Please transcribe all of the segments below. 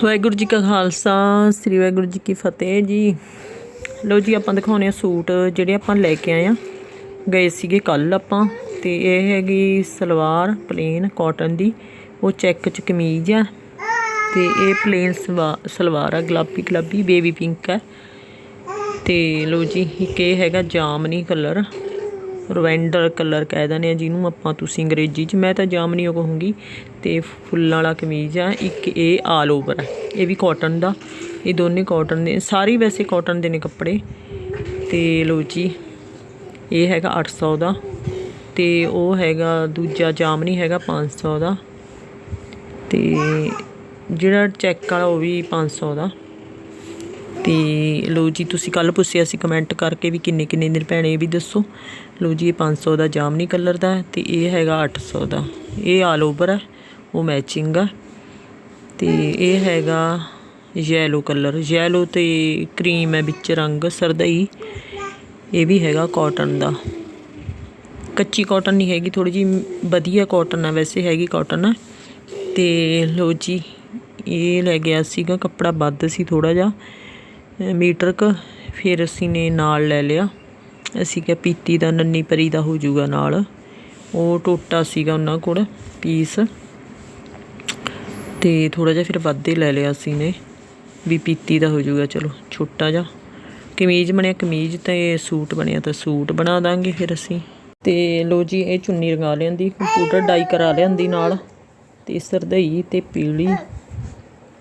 ਵਾਹਿਗੁਰੂ ਜੀ ਕਾ ਖਾਲਸਾ, ਸ੍ਰੀ ਵਾਹਿਗੁਰੂ ਜੀ ਕੀ ਫਤਿਹ ਜੀ। ਲਓ ਜੀ, ਆਪਾਂ ਦਿਖਾਉਣੇ ਆ ਸੂਟ ਜਿਹੜੇ ਆਪਾਂ ਲੈ ਕੇ ਆਏ ਆ। ਗਏ ਸੀਗੇ ਕੱਲ ਆਪਾਂ, ਤੇ ਇਹ ਹੈਗੀ ਸਲਵਾਰ ਪਲੇਨ ਕਾਟਨ ਦੀ। ਉਹ ਚੈੱਕ ਚ ਕਮੀਜ਼ ਆ, ਤੇ ਇਹ ਪਲੇਨ ਸਲਵਾਰ ਆ, ਗੁਲਾਬੀ ਗੁਲਾਬੀ ਬੇਬੀ ਪਿੰਕ ਹੈ ਤੇ ਲਓ ਜੀ, ਇੱਕ ਇਹ ਹੈਗਾ ਜਾਮਨੀ ਕਲਰ ਰਵੈਂਡਰ ਕਲਰ ਕਹਿ ਦਿੰਦੇ ਆ ਜਿਹਨੂੰ ਆਪਾਂ ਤੁਸੀਂ ਅੰਗਰੇਜ਼ੀ 'ਚ, ਮੈਂ ਤਾਂ ਜਾਮਨੀ ਉਹ ਕਹੂੰਗੀ। ਤੇ ਫੁੱਲਾਂ ਵਾਲਾ ਕਮੀਜ਼ ਆ, ਇੱਕ ਇਹ ਆਲ ਓਵਰ ਹੈ ਇਹ ਵੀ ਕਾਟਨ ਦਾ। ਇਹ ਦੋਨੇ ਕਾਟਨ ਦੇ, ਸਾਰੀ ਵੈਸੇ ਕਾਟਨ ਦੇ ਨੇ ਕੱਪੜੇ। ਤੇ ਲੋ ਜੀ, ਇਹ ਹੈਗਾ 800 ਦਾ। ਤੇ ਉਹ ਹੈਗਾ, ਦੂਜਾ ਜਾਮਨੀ ਹੈਗਾ 500 ਦਾ। ਤੇ ਜਿਹੜਾ ਚੈੱਕ ਵਾਲਾ ਉਹ ਵੀ 500 ਦਾ। ਤੇ ਲੋ ਜੀ, ਤੁਸੀਂ ਕੱਲ ਪੁੱਛਿਆ ਸੀ ਕਮੈਂਟ ਕਰਕੇ ਵੀ ਕਿੰਨੇ ਕਿੰਨੇ ਦਿਨ ਭੈਣੇ, ਇਹ ਵੀ ਦੱਸੋ। ਲੋ ਜੀ, ਇਹ 500 ਦਾ ਜਾਮਨੀ ਕਲਰ ਦਾ ਹੈ ਤੇ ਇਹ ਹੈਗਾ 800 ਦਾ। ਇਹ ਆਲ ਓਵਰ ਹੈ ਉਹ ਮੈਚਿੰਗ ਆ। ਤੇ ਇਹ ਹੈਗਾ ਯੈਲੋ ਕਲਰ ਯੈਲੋ ਤੇ ਕਰੀਮ ਹੈ ਵਿੱਚ ਰੰਗ, ਸਰਦਈ। ਇਹ ਵੀ ਹੈਗਾ ਕਾਟਨ ਦਾ। ਕੱਚੀ ਕਾਟਨ ਨਹੀਂ ਹੈਗੀ ਥੋੜੀ ਜੀ ਵਧੀਆ ਕਾਟਨ ਹੈ ਵੈਸੇ ਹੈਗੀ ਕਾਟਨ ਹੈ ਤੇ ਲੋ ਜੀ, ਇਹ ਲੈ ਗਿਆ ਸੀਗਾ, ਕੱਪੜਾ ਵੱਧ ਸੀ ਥੋੜਾ ਜਿਹਾ। ਮੀਟਰ ਕ, ਫਿਰ ਅਸੀਂ ਨੇ ਨਾਲ ਲੈ ਲਿਆ। ਅਸੀਂ ਕਿਹਾ, ਪੀਤੀ ਦਾ, ਨੰਨੀ ਪਰੀ ਦਾ ਹੋ ਜਾਊਗਾ ਨਾਲ। ਉਹ ਟੋਟਾ ਸੀਗਾ ਉਹਨਾਂ ਕੋਲ ਪੀਸ। ਤੇ ਥੋੜਾ ਜਿਹਾ ਫਿਰ ਵੱਧ ਹੀ ਲੈ ਲਿਆ ਅਸੀਂ ਨੇ, ਵੀ ਪੀਤੀ ਦਾ ਹੋ ਜਾਊਗਾ। ਚਲੋ, ਛੋਟਾ ਜਿਹਾ। ਕਮੀਜ਼ ਬਣਿਆ, ਕਮੀਜ਼ ਤੇ ਸੂਟ ਬਣਿਆ ਤਾਂ ਸੂਟ ਬਣਾ ਦਾਂਗੇ ਫਿਰ ਅਸੀਂ। ਤੇ ਲੋ ਜੀ, ਇਹ ਚੁੰਨੀ ਰੰਗਾ ਲਿਆਂਦੀ, ਕੰਪਿਊਟਰ ਡਾਈ ਕਰਾ ਲਿਆਂਦੀ ਨਾਲ। ਤੇ ਸਰਦਈ ਤੇ ਪੀਲੀ।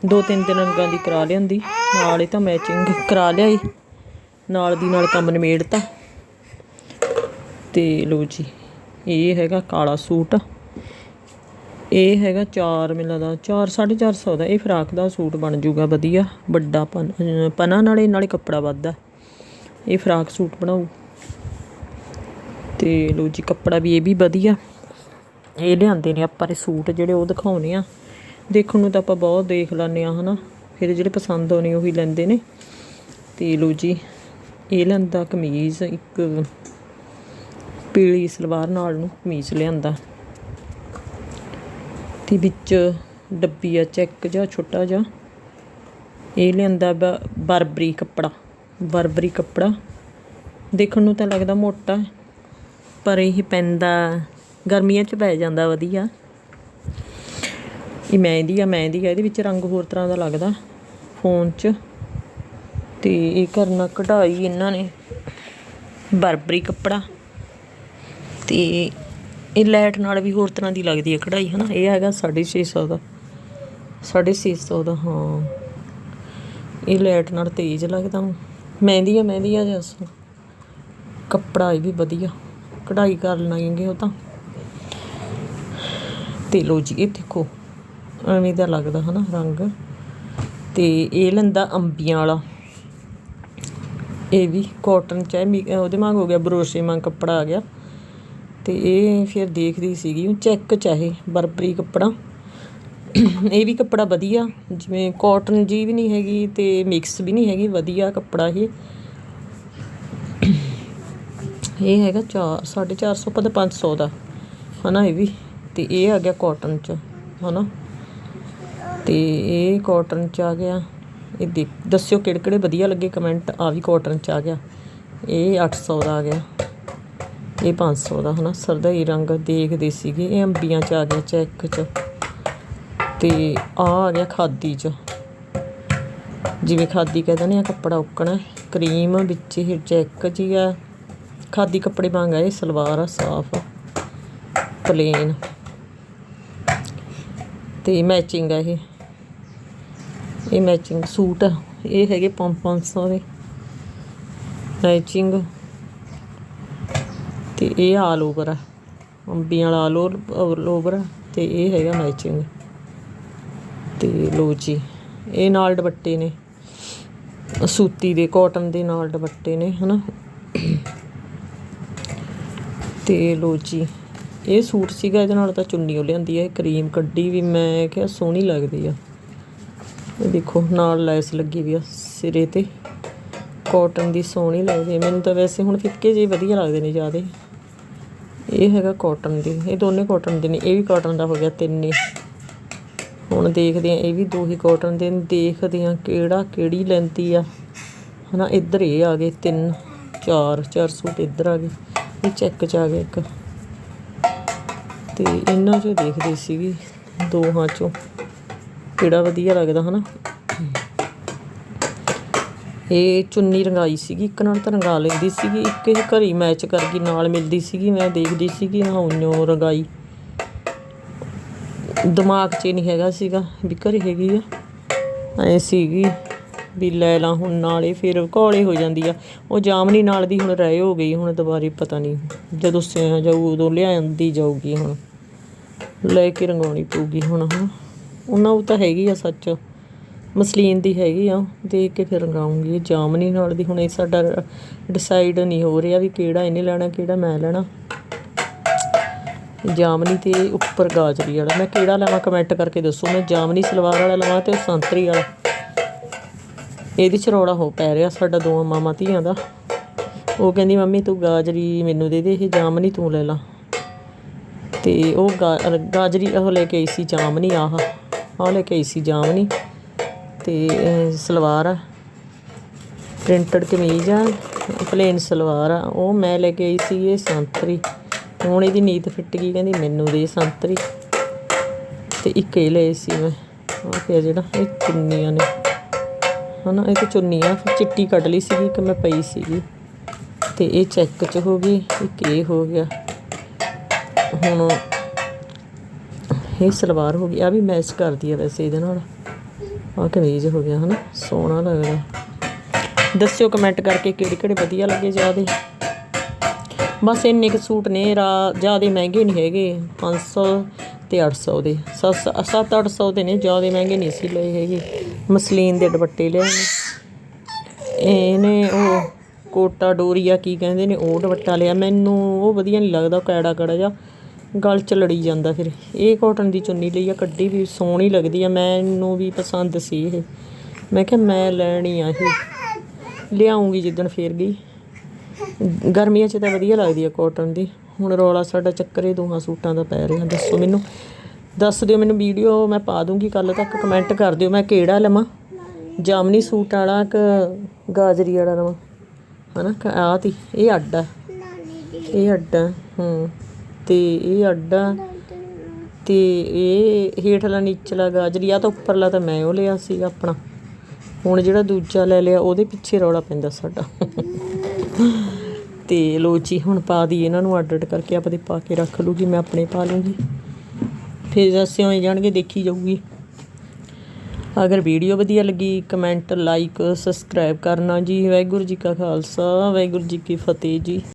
ਦੋ ਤਿੰਨ ਤਿੰਨ ਰੰਗਾਂ ਦੀ ਕਰਾ ਲਿਆਂਦੀ। ਨਾਲ ਹੀ ਤਾਂ ਮੈਚਿੰਗ ਕਰਾ ਲਿਆਈ। ਨਾਲ ਦੀ ਨਾਲ ਕੰਮ ਨਿਮੇੜਤਾ। ਤੇ ਲੋ ਜੀ, ਇਹ ਹੈਗਾ ਕਾਲਾ ਸੂਟ। ਇਹ ਹੈਗਾ 4 ਮਿਲਾ ਦਾ 4 450 ਦਾ। ਇਹ ਫਰਾਕ ਦਾ ਸੂਟ ਬਣ ਜੂਗਾ, ਵਧੀਆ। ਵੱਡਾ ਪਨ, ਪਨਾ ਨਾਲੇ ਨਾਲੇ ਕੱਪੜਾ ਵੱਧਦਾ। ਇਹ ਫਰਾਕ ਸੂਟ ਬਣਾਉ ਤੇ ਲੋ ਜੀ, ਕੱਪੜਾ ਵੀ ਇਹ ਵੀ ਵਧੀਆ। ਇਹ ਲਿਆਂਦੇ ਨੇ ਆਪਾਂ, ਇਹ ਸੂਟ ਜਿਹੜੇ ਉਹ ਦਿਖਾਉਣੇ ਆ। ਦੇਖਣ ਨੂੰ ਤਾਂ ਆਪਾਂ ਬਹੁਤ ਦੇਖ ਲੈਂਦੇ ਆ ਹਨਾ। ਫਿਰ ਜਿਹੜੇ ਪਸੰਦ ਆਉਣੇ ਉਹੀ ਲੈਂਦੇ ਨੇ। ਤੇ ਲੋ ਜੀ, ਇਹ ਲੈਂਦਾ ਕਮੀਜ਼, ਇੱਕ ਪੀਲੀ ਸਲਵਾਰ ਨਾਲ ਨੂੰ ਕਮੀਜ਼ ਲਿਆਂਦਾ। ਤੇ ਵਿੱਚ ਡੱਬੀ ਆ, ਚੈੱਕ ਜਾਂ ਛੋਟਾ ਜਿਹਾ। ਇਹ ਲਿਆਂਦਾ ਬ- ਬਰਬਰੀ ਕੱਪੜਾ ਬਰਬਰੀ ਕੱਪੜਾ। ਦੇਖਣ ਨੂੰ ਤਾਂ ਲੱਗਦਾ ਮੋਟਾ ਪਰ ਇਹ ਪੈਂਦਾ, ਗਰਮੀਆਂ 'ਚ ਪੈ ਜਾਂਦਾ ਵਧੀਆ। ਇਹ ਮਹਿੰਦੀ ਆ ਮਹਿੰਦੀ ਆ, ਇਹਦੇ ਵਿੱਚ ਰੰਗ ਹੋਰ ਤਰ੍ਹਾਂ ਦਾ ਲੱਗਦਾ ਫੋਨ 'ਚ। ਤੇ ਇਹ ਕਰਨਾ ਕਢਾਈ ਇਹਨਾਂ ਨੇ, ਬਰਬਰੀ ਕੱਪੜਾ। ਤੇ ਇਹ ਲੈਟ ਨਾਲ ਵੀ ਹੋਰ ਤਰ੍ਹਾਂ ਦੀ ਲੱਗਦੀ ਹੈ ਕਢਾਈ, ਹਨਾ? ਇਹ ਹੈਗਾ 650 ਦਾ 650 ਦਾ, ਹਾਂ। ਇਹ ਲੈਟ ਨਾਲ ਤੇਜ਼ ਲੱਗਦਾ ਮਹਿੰਦੀ ਆ ਮਹਿੰਦੀ ਆ ਜਸ। ਕੱਪੜਾ ਇਹ ਵੀ ਵਧੀਆ। ਕਢਾਈ ਕਰ ਲਾਂਗੇ ਉਹ ਤਾਂ। ਤੇ ਲੋ ਜੀ, ਇਹ ਦੇਖੋ। ਐਵੇਂ ਦਾ ਲੱਗਦਾ ਹਨਾ ਰੰਗ। ਤੇ ਇਹ ਲੈਂਦਾ ਅੰਬੀਆਂ ਵਾਲਾ। ਇਹ ਵੀ ਕਾਟਨ ਚ ਹੈ, ਮੀ- ਉਹਦੇ ਵਾਂਗ ਹੋ ਗਿਆ, ਬਰੋਸ਼ੇ ਵਾਂਗ ਕੱਪੜਾ ਆ ਗਿਆ। ਤੇ ਇਹ ਫਿਰ ਦੇਖਦੀ ਸੀਗੀ, ਉਹ ਚੈੱਕ ਚਾਹੇ ਬਰਬਰੀ ਕੱਪੜਾ। ਇਹ ਵੀ ਕੱਪੜਾ ਵਧੀਆ, ਜਿਵੇਂ ਕਾਟਨ ਜੀ ਵੀ ਨਹੀਂ ਹੈਗੀ ਤੇ ਮਿਕਸ ਵੀ ਨਹੀਂ ਹੈਗੀ, ਵਧੀਆ ਕੱਪੜਾ ਇਹ। ਇਹ ਹੈਗਾ 4 450 ਪਤਾ 500 ਦਾ। ਹਨਾ ਇਹ ਵੀ, ਤੇ ਇਹ ਆ ਗਿਆ ਕਾਟਨ ਚ, ਹਨਾ। ਤੇ ਇਹ ਕਾਟਨ ਚ ਆ ਗਿਆ। ਇਹ ਦੇਖ, ਦੱਸਿਓ ਕਿਹੜੇ ਕਿਹੜੇ ਵਧੀਆ ਲੱਗੇ ਕਮੈਂਟ ਆ ਵੀ ਕਾਟਨ ਚ ਆ ਗਿਆ। ਇਹ 800 ਦਾ ਆ ਗਿਆ। ਇਹ 500 ਦਾ, ਹਨਾ? ਸਰਦਾਈ ਰੰਗ ਦੇਖਦੇ ਸੀਗੇ। ਇਹ ਅੰਬੀਆਂ ਚ ਆ ਗਿਆ ਚੈੱਕ ਚ। ਤੇ ਆ ਆ ਗਿਆ ਖਾਦੀ ਚ। ਜਿਵੇਂ ਖਾਦੀ ਕਹਿੰਦੇ ਨੇ ਆ, ਕੱਪੜਾ ਉੱਕਣਾ। ਕਰੀਮ ਵਿੱਚ ਇਹ ਚੈੱਕ ਜੀ ਆ। ਖਾਦੀ ਕੱਪੜੇ ਵਾਂਗ ਆ, ਇਹ ਸਲਵਾਰ ਆ, ਸਾਫ਼ ਪਲੇਨ ਤੇ ਮੈਚਿੰਗ ਆ ਇਹ। ਇਹ ਮੈਚਿੰਗ ਸੂਟ ਆ। ਇਹ ਹੈਗੇ 500 ਦੇ। ਮੈਚਿੰਗ ਤੇ ਇਹ ਆਲ ਓਵਰ ਆ। ਅੰਬੀਆਂ ਵਾਲਾ ਆਲ ਓਵਰ ਆ। ਤੇ ਇਹ ਹੈਗਾ ਮੈਚਿੰਗ ਤੇ ਲੋ ਜੀ, ਇਹ ਨਾਲ ਦੁਪੱਟੇ ਨੇ। ਸੂਤੀ ਦੇ ਕਾਟਨ ਦੇ ਨਾਲ ਦੁਪੱਟੇ ਨੇ, ਹਨਾ। ਤੇ ਲੋ ਜੀ, ਇਹ ਸੂਟ ਸੀਗਾ, ਇਹਦੇ ਨਾਲ ਤਾਂ ਚੁੰਨੀ ਉਹ ਲਿਆਂਦੀ ਹੈ ਕਰੀਮ ਕੱਢੀ ਵੀ ਮੈਂ ਕਿਹਾ ਸੋਹਣੀ ਲੱਗਦੀ ਆ। ਇਹ ਦੇਖੋ, ਨਾਲ ਲੈਸ ਲੱਗੀ ਵੀ ਆ ਸਿਰੇ ਤੇ। ਕਾਟਨ ਦੀ ਸੋਹਣੀ ਲੱਗਦੀ ਮੈਨੂੰ ਤਾਂ ਵੈਸੇ ਹੁਣ ਫਿੱਕੇ ਜਿਹੇ ਵਧੀਆ ਲੱਗਦੇ ਨੇ ਜ਼ਿਆਦਾ। ਇਹ ਹੈਗਾ ਕਾਟਨ ਦੀ। ਇਹ ਦੋਨੇ ਕਾਟਨ ਦੇ ਨੇ। ਇਹ ਵੀ ਕਾਟਨ ਦਾ ਹੋ ਗਿਆ ਤਿੰਨ ਹੀ। ਹੁਣ ਦੇਖਦੇ ਆ, ਇਹ ਵੀ ਦੋ ਹੀ ਕਾਟਨ ਦੇ ਨੇ। ਦੇਖਦੇ ਆ ਕਿਹੜਾ, ਕਿਹੜੀ ਲੈਂਦੀ ਆ। ਹਨਾ, ਇੱਧਰ ਇਹ ਆ ਗਏ ਤਿੰਨ, ਚਾਰ ਚਾਰ ਸੂਟ ਇੱਧਰ ਆ ਗਏ। ਇਹ ਚੈੱਕ ਚ ਆ ਗਿਆ ਇੱਕ। ਤੇ ਇਹਨਾਂ ਚੋਂ ਦੇਖਦੇ ਸੀਗੇ ਦੋਹਾਂ ਚੋਂ। ਕਿਹੜਾ ਵਧੀਆ ਲੱਗਦਾ ਹਨਾ। ਇਹ ਚੁੰਨੀ ਰੰਗਾਈ ਸੀਗੀ, ਇੱਕ ਨਾਲ ਤਾਂ ਰੰਗਾ ਲੈਂਦੀ ਸੀਗੀ, ਇੱਕ ਇਹ ਘਰੀ ਮੈਚ ਕਰ ਗਈ, ਨਾਲ ਮਿਲਦੀ ਸੀਗੀ, ਮੈਂ ਦੇਖਦੀ ਸੀਗੀ, ਨਾ ਉਨੋਂ ਰੰਗਾਈ। ਦਿਮਾਗ 'ਚ ਨਹੀਂ ਹੈਗਾ ਸੀਗਾ ਵੀ ਘਰੇ ਹੈਗੀ ਆ। ਐ ਸੀਗੀ ਵੀ ਲੈ ਲਾ ਹੁਣ ਨਾਲੇ ਫਿਰ ਘੋਲੇ ਹੋ ਜਾਂਦੀ ਆ। ਉਹ ਜਾਮਨੀ ਨਾਲ ਦੀ ਹੁਣ ਰਹਿ ਹੋ ਗਈ, ਹੁਣ ਦੁਬਾਰੇ ਪਤਾ ਨਹੀਂ ਜਦੋਂ ਸਿਆ ਜਾਊ ਉਦੋਂ ਲਿਆਂਦੀ ਜਾਊਗੀ ਹੁਣ। ਲੈ ਕੇ ਰੰਗਾਉਣੀ ਪਊਗੀ ਹੁਣ ਹਾਂ ਉਹਨਾਂ ਉਹ ਤਾਂ ਹੈਗੀ ਆ ਸੱਚ। ਮਸਲੀਨ ਦੀ ਹੈਗੀ ਆ, ਦੇਖ ਕੇ ਫਿਰ ਰੰਗਾਉਂਗੀ। ਜਾਮਨੀ ਨਾਲ ਦੀ ਹੁਣ ਇਹ ਸਾਡਾ ਡਿਸਾਈਡ ਨਹੀਂ ਹੋ ਰਿਹਾ ਵੀ ਕਿਹੜਾ ਇਹਨੇ ਲੈਣਾ, ਕਿਹੜਾ ਮੈਂ ਲੈਣਾ। ਜਾਮਨੀ ਤੇ ਉੱਪਰ ਗਾਜਰੀ ਵਾਲਾ। ਮੈਂ ਕਿਹੜਾ ਲੈਵਾਂ ਕਮੈਂਟ ਕਰਕੇ ਦੱਸੋ। ਮੈਂ ਜਾਮਨੀ ਸਲਵਾਰ ਵਾਲਾ ਲਵਾਂ ਤੇ ਸੰਤਰੀ ਵਾਲਾ। ਇਹਦੀ ਚ ਰੌਲਾ ਹੋ ਪੈ ਰਿਹਾ ਸਾਡਾ ਦੋਵਾਂ ਮਾਮਾ ਧੀਆਂ ਦਾ। ਉਹ ਕਹਿੰਦੀ, ਮੰਮੀ ਤੂੰ ਗਾਜਰੀ ਮੈਨੂੰ ਦੇ ਦੇ, ਇਹ ਜਾਮਨੀ ਤੂੰ ਲੈ ਲਾ। ਤੇ ਉਹ ਗਾ- ਗਾਜਰੀ ਉਹ ਲੈ ਕੇ ਆਈ ਸੀ ਜਾਮਨੀ, ਆਹ। ਉਹ ਲੈ ਕੇ ਆਈ ਸੀ ਜਾਮਨੀ ਤੇ ਇਹ ਸਲਵਾਰ ਆ। ਪ੍ਰਿੰਟਡ ਕਮੀਜ਼ ਆ ਪਲੇਨ ਸਲਵਾਰ ਆ। ਉਹ ਮੈਂ ਲੈ ਕੇ ਆਈ ਸੀ ਇਹ ਸੰਤਰੀ। ਹੁਣ ਇਹਦੀ ਨੀਤ ਫਿੱਟ ਗਈ, ਕਹਿੰਦੀ ਮੈਨੂੰ ਦੇ ਸੰਤਰੀ। ਤੇ ਇੱਕ ਇਹ ਲਏ ਸੀ ਮੈਂ। ਉਹ ਪਿਆ ਜਿਹੜਾ, ਇਹ ਚੁੰਨੀਆਂ ਨੇ। ਹਨਾ, ਇਹ ਤੇ ਚੁੰਨੀ ਆ ਚਿੱਟੀ ਕੱਢ ਲਈ ਸੀਗੀ, ਇੱਕ ਮੈਂ ਪਈ ਸੀਗੀ। ਤੇ ਇਹ ਚੈੱਕ ਚ ਹੋ ਗਈ, ਇੱਕ ਇਹ ਹੋ ਗਿਆ। ਹੁਣ ਇਹ ਸਲਵਾਰ ਹੋ ਗਈ। ਆ ਵੀ ਮੈਚ ਕਰਦੀ ਆ ਵੈਸੇ ਇਹਦੇ ਨਾਲ। ਆ ਕਮੀਜ਼ ਹੋ ਗਿਆ ਹਨਾ, ਸੋਹਣਾ ਲੱਗਦਾ। ਦੱਸਿਓ ਕਮੈਂਟ ਕਰਕੇ ਕਿਹੜੇ ਕਿਹੜੇ ਵਧੀਆ ਲੱਗੇ ਜਿਆਦੇ। ਬਸ ਇੰਨੇ ਕੁ ਸੂਟ ਨੇ, ਰਾ ਜਿਆਦੇ ਮਹਿੰਗੇ ਨਹੀਂ ਹੈਗੇ। 500 ਤੇ 800 ਦੇ। 7 800 ਦੇ ਨੇ, ਜਿਆਦੇ ਮਹਿੰਗੇ ਨਹੀਂ ਸੀ ਲਏ ਹੈਗੇ। ਮਸਲੀਨ ਦੇ ਦੁਪੱਟੇ ਲਏ ਨੇ। ਇਹਨੇ ਉਹ ਕੋਟਾ ਡੋਰੀਆ ਕੀ ਕਹਿੰਦੇ ਨੇ, ਉਹ ਦੁਪੱਟਾ ਲਿਆ। ਮੈਨੂੰ ਉਹ ਵਧੀਆ ਨਹੀਂ ਲੱਗਦਾ ਕੈੜਾ ਕੜਾ ਜਾ ਗਲ ਚ ਲੜੀ ਜਾਂਦਾ ਫਿਰ। ਇਹ ਕਾਟਨ ਦੀ ਚੁੰਨੀ ਲਈ ਆ, ਕੱਢੀ ਵੀ ਸੋਹਣੀ ਲੱਗਦੀ ਆ, ਮੈਨੂੰ ਵੀ ਪਸੰਦ ਸੀ ਇਹ। ਮੈਂ ਕਿਹਾ ਮੈਂ ਲੈਣੀ ਆ ਇਹ। ਲਿਆਉਂਗੀ ਜਿੱਦਣ ਫੇਰ ਗਈ। ਗਰਮੀਆਂ 'ਚ ਤਾਂ ਵਧੀਆ ਲੱਗਦੀ ਆ ਕਾਟਨ ਦੀ। ਹੁਣ ਰੌਲਾ ਸਾਡਾ ਚੱਕਰੇ ਦੋਹਾਂ ਸੂਟਾਂ ਦਾ ਪੈ ਰਿਹਾ, ਦੱਸੋ ਮੈਨੂੰ। ਦੱਸ ਦਿਓ ਮੈਨੂੰ ਵੀਡੀਓ, ਮੈਂ ਪਾ ਦੂੰਗੀ, ਕੱਲ ਤੱਕ ਕਮੈਂਟ ਕਰ ਦਿਓ। ਮੈਂ ਕਿਹੜਾ ਲਵਾਂ? ਜਾਮਨੀ ਸੂਟ ਵਾਲਾ ਕਿ ਗਾਜਰੀ ਵਾਲਾ ਲਵਾਂ? ਹਨਾ, ਕ- ਆਹ ਤੀ, ਇਹ ਅੱਡਾ ਇਹ ਅੱਡਾ ਆ, ਹੂੰ। ਤੇ ਇਹ ਅੱਡ ਆ। ਤੇ ਇਹ ਹੇਠਲਾ ਨੀਚਲਾ ਗਾਜਰੀ ਆ ਤਾਂ ਉੱਪਰਲਾ ਤਾਂ ਮੈਂ ਉਹ ਲਿਆ ਸੀ ਆਪਣਾ। ਹੁਣ ਜਿਹੜਾ ਦੂਜਾ ਲੈ ਲਿਆ, ਉਹਦੇ ਪਿੱਛੇ ਰੌਲਾ ਪੈਂਦਾ ਸਾਡਾ। ਤੇ ਲੋਚੀ ਹੁਣ ਪਾ ਦੀ ਇਹਨਾਂ ਨੂੰ ਅੱਡ ਅੱਡ ਕਰਕੇ, ਆਪਦੇ ਪਾ ਕੇ ਰੱਖ ਲੂਗੀ, ਮੈਂ ਆਪਣੇ ਪਾ ਲੂੰਗੀ। ਫਿਰ ਦੱਸਿਓ ਹੋਏ ਜਾਣਗੇ, ਦੇਖੀ ਜਾਊਗੀ। ਅਗਰ ਵੀਡੀਓ ਵਧੀਆ ਲੱਗੀ, ਕਮੈਂਟ, ਲਾਈਕ, ਸਬਸਕ੍ਰਾਈਬ ਕਰਨਾ ਜੀ। ਵਾਹਿਗੁਰੂ ਜੀ ਕਾ ਖਾਲਸਾ, ਵਾਹਿਗੁਰੂ ਜੀ ਕੀ ਫਤਿਹ ਜੀ।